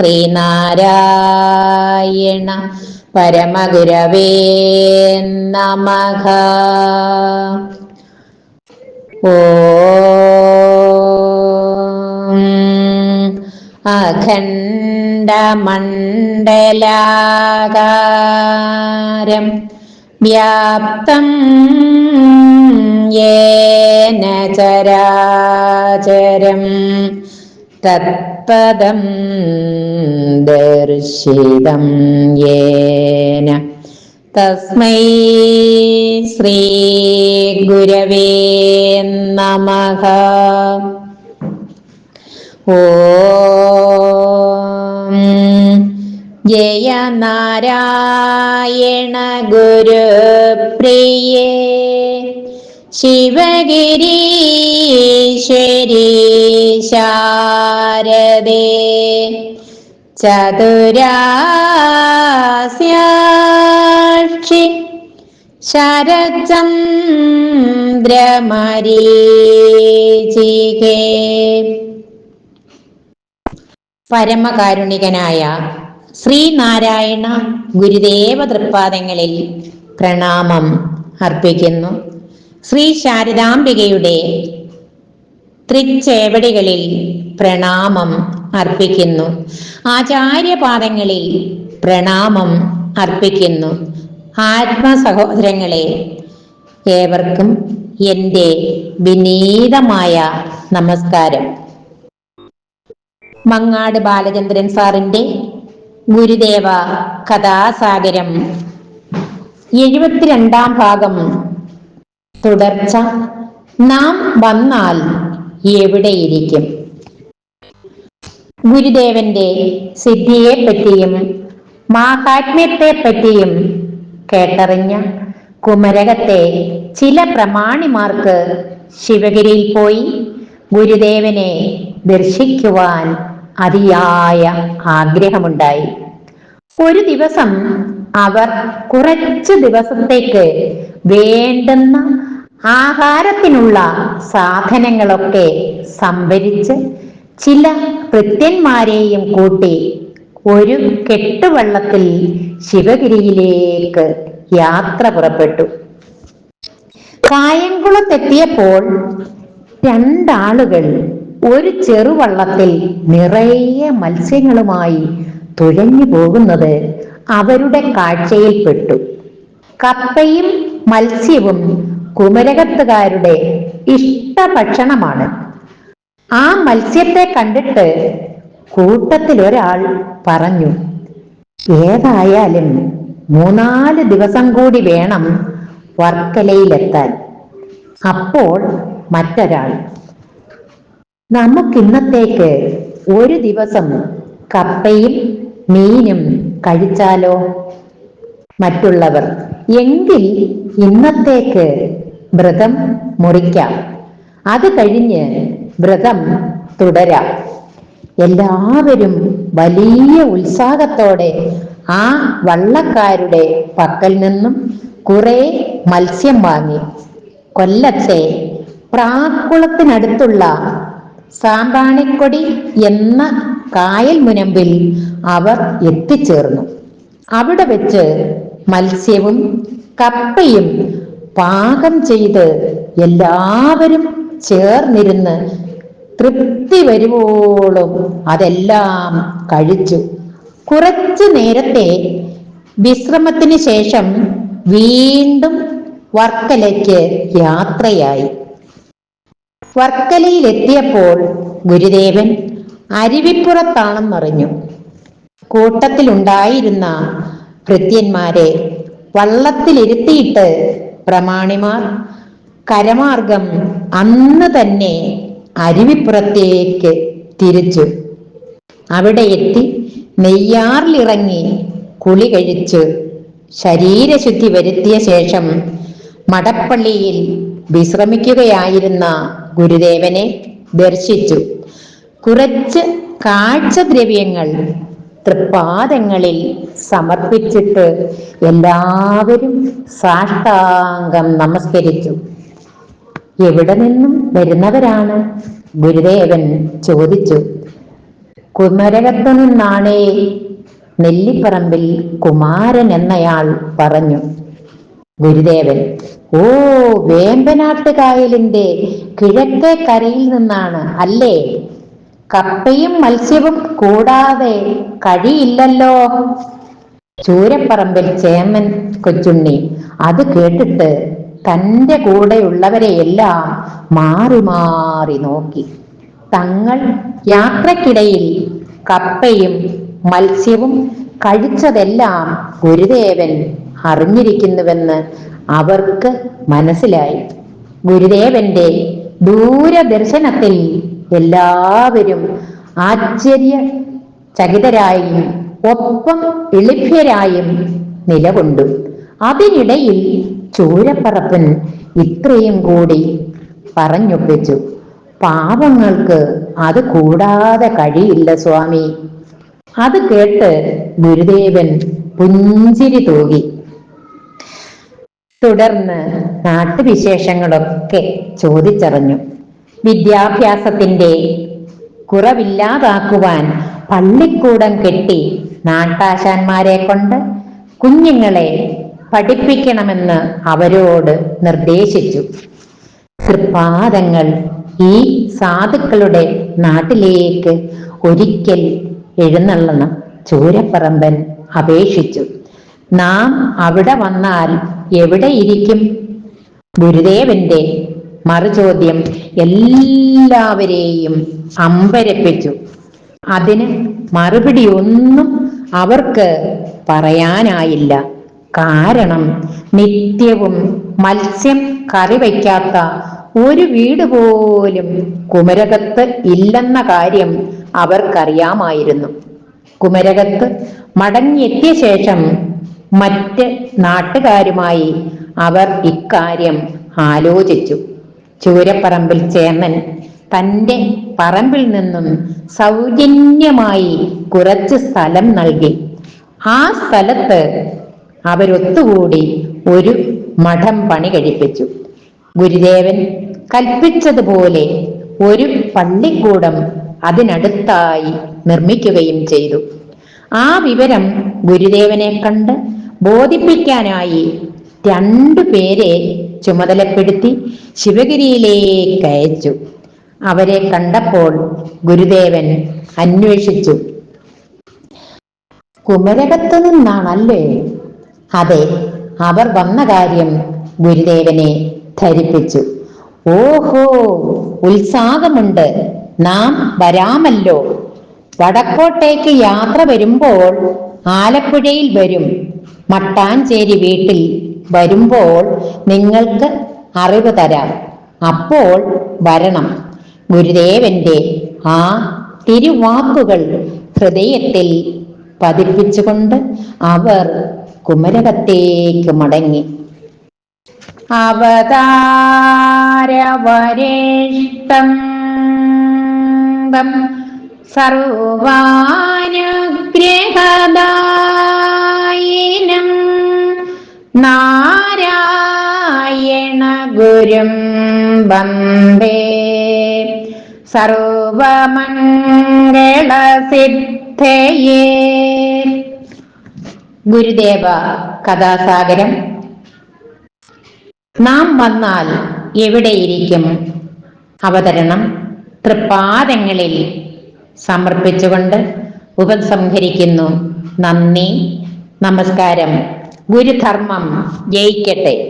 ശ്രീനാരായണ പരമഗുരവേ നമഃ. ഓ അഖണ്ഡമണ്ഡലാകാരം വ്യാപ്തം യേന ചരാചരം തത്പദം ദർശിതം യേന തസ്മൈ ശ്രീ ഗുരവേ നമഃ. ഓം. ജയ നാരായണ ഗുരുപ്രിയേ ശിവഗിരീശ്വരീ ശാരദേ. ചതുരാസ്യാക്ഷി ശരചന്ദ്രമരീചികേ. പരമകാരുണികനായ ശ്രീനാരായണ ഗുരുദേവ തൃപ്പാദങ്ങളിൽ പ്രണാമം അർപ്പിക്കുന്നു. ശ്രീ ശാരദാംബികയുടെ തൃച്ചേവടികളിൽ പ്രണാമം അർപ്പിക്കുന്നു. ആചാര്യപാദങ്ങളിൽ പ്രണാമം അർപ്പിക്കുന്നു. ആത്മസഹോദരങ്ങളെ ഏവർക്കും എന്റെ വിനീതമായ നമസ്കാരം. മങ്ങാട് ബാലചന്ദ്രൻ സാറിന്റെ ഗുരുദേവ കഥാസാഗരം എഴുപത്തിരണ്ടാം ഭാഗം. തുടർച്ച നാം വന്നാൽ എവിടെയിരിക്കും ഗുരുദേവന്റെ സിദ്ധിയെ പറ്റിയും മാഹാത്മ്യത്തെ പറ്റിയും കേട്ടറിഞ്ഞ കുമരകത്തെ ചില പ്രമാണിമാർക്ക് ശിവഗിരിയിൽ പോയി ഗുരുദേവനെ ദർശിക്കുവാൻ അതിയായ ആഗ്രഹമുണ്ടായി. ഒരു ദിവസം അവർ കുറച്ച് ദിവസത്തേക്ക് വേണ്ടുന്ന ആഹാരത്തിനുള്ള സാധനങ്ങളൊക്കെ സംഭരിച്ച് ചില കൃത്യന്മാരെയും കൂട്ടി ഒരു കെട്ടുവള്ളത്തിൽ ശിവഗിരിയിലേക്ക് യാത്ര പുറപ്പെട്ടു. കായംകുളത്തെത്തിയപ്പോൾ രണ്ടാളുകൾ ഒരു ചെറുവള്ളത്തിൽ നിറയെ മത്സ്യങ്ങളുമായി തുഴഞ്ഞു പോകുന്നത് അവരുടെ കാഴ്ചയിൽപ്പെട്ടു. കപ്പയും മത്സ്യവും കുമരകത്തുകാരുടെ ഇഷ്ടഭക്ഷണമാണ്. ആ മത്സ്യത്തെ കണ്ടിട്ട് കൂട്ടത്തിൽ ഒരാൾ പറഞ്ഞു ഏതായാലും മൂന്നാൽ ദിവസം കൂടി വേണം വർക്കലയിലെത്താൻ. അപ്പോൾ മറ്റൊരാൾ നമുക്കിന്നത്തേക്ക് ഒരു ദിവസം കപ്പയും മീനും കഴിച്ചാലോ? മറ്റുള്ളവർ എങ്കിൽ ഇന്നത്തേക്ക് വ്രതം മുറിക്കാം. അത് കഴിഞ്ഞ് വ്രതം തുടരാം. എല്ലാവരും വലിയ ഉത്സാഹത്തോടെ ആ വള്ളക്കാരുടെ പക്കൽ നിന്നും കുറെ മത്സ്യം വാങ്ങി. കൊല്ലത്തെ പ്രാക്കുളത്തിനടുത്തുള്ള സാമ്പാണിക്കൊടി എന്ന കായൽ മുനമ്പിൽ അവർ എത്തിച്ചേർന്നു. അവിടെ വെച്ച് മത്സ്യവും കപ്പയും പാകം ചെയ്ത് എല്ലാവരും ചേർന്നിരുന്ന് തൃപ്തി വരുവോളും. അതെല്ലാം കഴിച്ചു. കുറച്ചു നേരത്തെ വിശ്രമത്തിന് ശേഷം വീണ്ടും വർക്കലയ്ക്ക് യാത്രയായി. വർക്കലയിലെത്തിയപ്പോൾ ഗുരുദേവൻ അരുവിപ്പുറത്താണെന്നറിഞ്ഞു. കൂട്ടത്തിലുണ്ടായിരുന്ന ഭൃത്യന്മാരെ വള്ളത്തിലിരുത്തിയിട്ട് പ്രമാണിമാർ കരമാർഗം അന്ന് തന്നെ അരുവിപ്പുറത്തേക്ക് തിരിച്ചു. അവിടെ എത്തി നെയ്യാറിലിറങ്ങി കുളി കഴിച്ച് ശരീരശുദ്ധി വരുത്തിയ ശേഷം മടപ്പള്ളിയിൽ വിശ്രമിക്കുകയായിരുന്ന ഗുരുദേവനെ ദർശിച്ചു. കുറച്ച് കാഴ്ചദ്രവ്യങ്ങൾ തൃപ്പാദങ്ങളിൽ സമർപ്പിച്ചിട്ട് എല്ലാവരും സാഷ്ടാംഗം നമസ്കരിച്ചു. എവിടെ നിന്നും വരുന്നവരാണ്? ഗുരുദേവൻ ചോദിച്ചു. കുമരകത്തു നിന്നാണേ നെല്ലിപ്പറമ്പിൽ കുമാരൻ എന്നയാൾ പറഞ്ഞു. ഗുരുദേവൻ ഓ വേമ്പനാട്ട് കായലിന്റെ കിഴക്കേ കരയിൽ നിന്നാണ് അല്ലേ? കപ്പയും മത്സ്യവും കൂടാതെ കഴിയില്ലല്ലോ. ചൂരപ്പറമ്പിൽ ചേമൻ കൊച്ചുണ്ണി അത് കേട്ടിട്ട് തന്റെ കൂടെയുള്ളവരെയെല്ലാം മാറി മാറി നോക്കി. തങ്ങൾ യാത്രക്കിടയിൽ കപ്പയും മത്സ്യവും കഴിച്ചതെല്ലാം ഗുരുദേവൻ അറിഞ്ഞിരിക്കുന്നുവെന്ന് അവർക്ക് മനസ്സിലായി. ഗുരുദേവന്റെ ദൂരദർശനത്തിൽ എല്ലാവരും ആശ്ചര്യ ചകിതരായും ഒപ്പം എളിഭ്യരായും നിലകൊണ്ടു. അതിനിടയിൽ ചൂരപ്പറപ്പൻ ഇത്രയും കൂടി പറഞ്ഞൊപ്പിച്ചു. പാപങ്ങൾക്ക് അത് കൂടാതെ കഴിയില്ല സ്വാമി. അത് കേട്ട് ഗുരുദേവൻ പുഞ്ചിരി തൂകി. തുടർന്ന് നാട്ടുവിശേഷങ്ങളൊക്കെ ചോദിച്ചറിഞ്ഞു. വിദ്യാഭ്യാസത്തിന്റെ കുറവില്ലാതാക്കുവാൻ പള്ളിക്കൂടം കെട്ടി നാട്ടാശാന്മാരെ കൊണ്ട് കുഞ്ഞുങ്ങളെ പഠിപ്പിക്കണമെന്ന് അവരോട് നിർദ്ദേശിച്ചു. തൃപ്പാദങ്ങൾ ഈ സാധുക്കളുടെ നാട്ടിലേക്ക് ഒരിക്കൽ എഴുന്നള്ളണം ചൂരപ്പറമ്പൻ അപേക്ഷിച്ചു. നാം അവിടെ വന്നാൽ എവിടെ ഇരിക്കും? ഗുരുദേവന്റെ മറുചോദ്യം എല്ലാവരെയും അമ്പരപ്പിച്ചു. അതിന് മറുപടി ഒന്നും അവർക്ക് പറയാനായില്ല. കാരണം നിത്യവും മത്സ്യം കറി വയ്ക്കാത്ത ഒരു വീട് പോലും കുമരകത്ത് ഇല്ലെന്ന കാര്യം അവർക്കറിയാമായിരുന്നു. കുമരകത്ത് മടങ്ങിയെത്തിയ ശേഷം മറ്റ് നാട്ടുകാരുമായി അവർ ഇക്കാര്യം ആലോചിച്ചു. ചൂരപ്പറമ്പിൽ ചേർന്നൻ തന്റെ പറമ്പിൽ നിന്നും സൗജന്യമായി കുറച്ച് സ്ഥലം നൽകി. ആ സ്ഥലത്ത് അവരൊത്തുകൂടി ഒരു മഠം പണി കഴിപ്പിച്ചു. ഗുരുദേവൻ കൽപ്പിച്ചതുപോലെ ഒരു പള്ളിക്കൂടം അതിനടുത്തായി നിർമ്മിക്കുകയും ചെയ്തു. ആ വിവരം ഗുരുദേവനെ കണ്ട് ബോധിപ്പിക്കാനായി രണ്ടു പേരെ ചുമതലപ്പെടുത്തി ശിവഗിരിയിലേക്ക് അയച്ചു. അവരെ കണ്ടപ്പോൾ ഗുരുദേവൻ അന്വേഷിച്ചു. കുമരകത്ത് നിന്നാണല്ലേ? അതെ അവർ വന്ന കാര്യം ഗുരുദേവനെ ധരിപ്പിച്ചു. ഓഹോ ഉത്സാഹമുണ്ട്. നാം വരാമല്ലോ. വടക്കോട്ടേക്ക് യാത്ര വരുമ്പോൾ ആലപ്പുഴയിൽ വരും. മട്ടാഞ്ചേരി വീട്ടിൽ വരുമ്പോൾ നിങ്ങൾക്ക് അറിവ് തരാം. അപ്പോൾ വരണം. ഗുരുദേവന്റെ ആ തിരുവാക്കുകൾ ഹൃദയത്തിൽ പതിപ്പിച്ചുകൊണ്ട് അവർ കുമരകത്തേക്ക് മടങ്ങി. അവതാരവരേഷ്ടം സർവാനുഗ്രഹദായിനം നാരായണ ഗുരും വന്ദേ. സർവമംഗളസിദ്ധയേ. ഗുരുദേവ കഥാസാഗരം. നാം വന്നാൽ എവിടെയിരിക്കും? അവതരണം തൃപ്പാദങ്ങളിൽ സമർപ്പിച്ചുകൊണ്ട് ഉപസംഹരിക്കുന്നു. നന്ദി. നമസ്കാരം. ഗുരുധർമ്മം ജയിക്കട്ടെ.